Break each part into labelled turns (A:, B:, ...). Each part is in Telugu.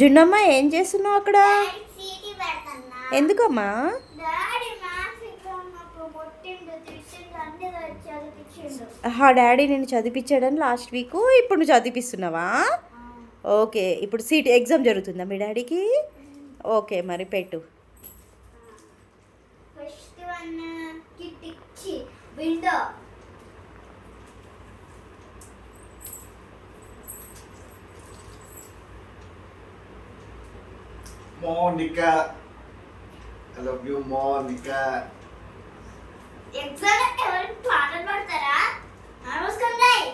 A: జున్నమ్మ ఏం చేస్తున్నావు అక్కడ? ఎందుకమ్మా?
B: డాడీ
A: డాడీ నేను చదివించాడని లాస్ట్ వీక్ ఇప్పుడు నువ్వు చదివిస్తున్నావా ఓకే ఇప్పుడు సీట్ ఎగ్జామ్ జరుగుతుందా మీ డాడీకి? ఓకే మరి పెట్టు.
B: Window.
C: Monica. I love you, Monica.
B: Exam ఎవరు పాటలు పాడతారా నమస్కారం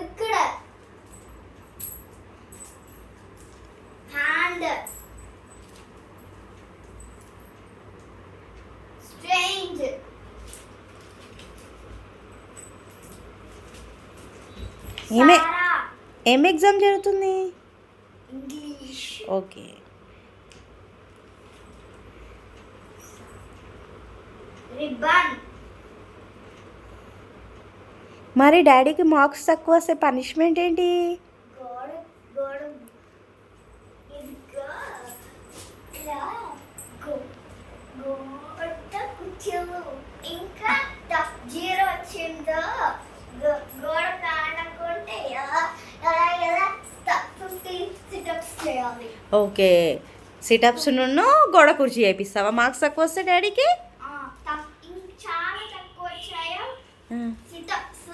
B: ఇక్కడ హ్యాండ్ స్ట్రేంజ్
A: ఏమే ఏం ఎగ్జామ్ జరుగుతుంది?
B: English
A: okay.
B: రిబ్బన్.
A: మరి డాడీకి మార్క్స్ తక్కువ వస్తే పనిష్మెంట్ ఏంటి?
B: ఇంకా జీరో వచ్చిందో. చేయాలి
A: ఓకే సిటప్స్ నుండి గోడ కుర్చీ చేపిస్తావా మార్క్స్ తక్కువ వస్తే డాడీకి
B: ఆ, తక్- ఇంక చాలా తక్కువ వచ్చాయో సిటప్స్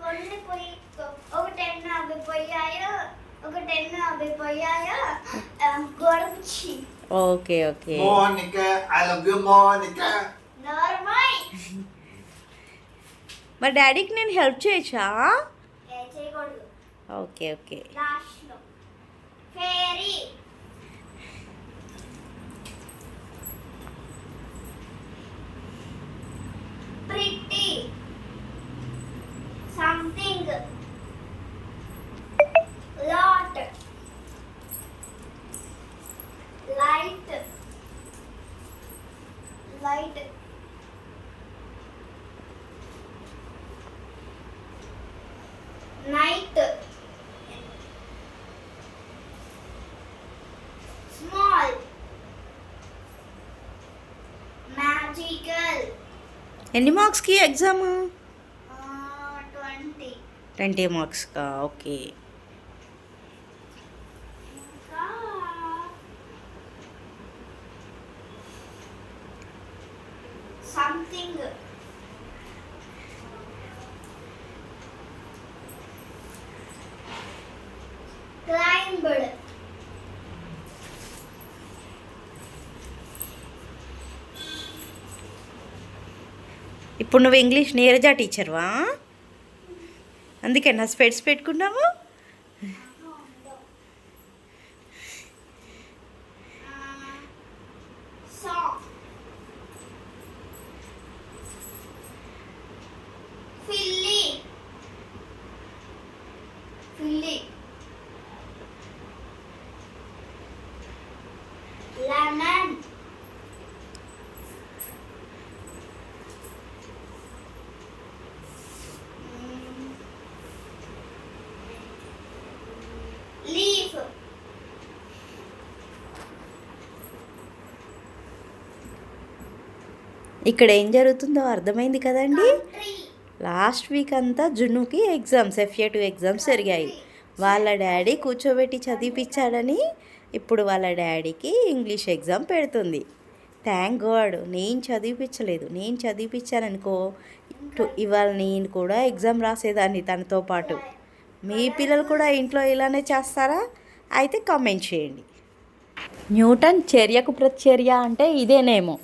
B: కొన్ని పోయి ఒక టెన్ అవి పోయాయో ఒక టెన్ అవి పోయాయో ఆ, గోడ కుర్చీ
A: okay okay
C: Monica. I love you, Monica.
B: Normal
A: మరి డాడీకి నేను హెల్ప్ చేయొచ్చా
B: ఏ చేయకూడదు
A: okay okay
B: Fairy. Pretty. Something. Lot. Light. Light. Night. Magical
A: ఎన్ని మార్క్స్కి ఎగ్జామ్
B: ట్వంటీ
A: ట్వంటీ మార్క్స్కా ఓకే
B: ఇంకా సంథింగ్
A: ఇప్పుడు నువ్వు ఇంగ్లీష్ నీరజా టీచర్వా అందుకే నా స్పెట్స్ పెట్టుకున్నావు? ఇక్కడ ఏం జరుగుతుందో అర్థమైంది కదండి? లాస్ట్ వీక్ అంతా జున్నుకి ఎగ్జామ్స్ ఎఫ్ఏ టూ ఎగ్జామ్స్ జరిగాయి. వాళ్ళ డాడీ కూర్చోబెట్టి చదివిపించాడని ఇప్పుడు వాళ్ళ డాడీకి ఇంగ్లీష్ ఎగ్జామ్ పెడుతుంది. థ్యాంక్ గాడ్ నేను చదివిపించలేదు నేను చదివిపించాననుకో ఇవాళ నేను కూడా ఎగ్జామ్ రాసేదాన్ని తనతో పాటు. మీ పిల్లలు కూడా ఇంట్లో ఇలానే చేస్తారా? అయితే కామెంట్ చేయండి. న్యూటన్ చర్యకు ప్రతిచర్య అంటే ఇదేనేమో.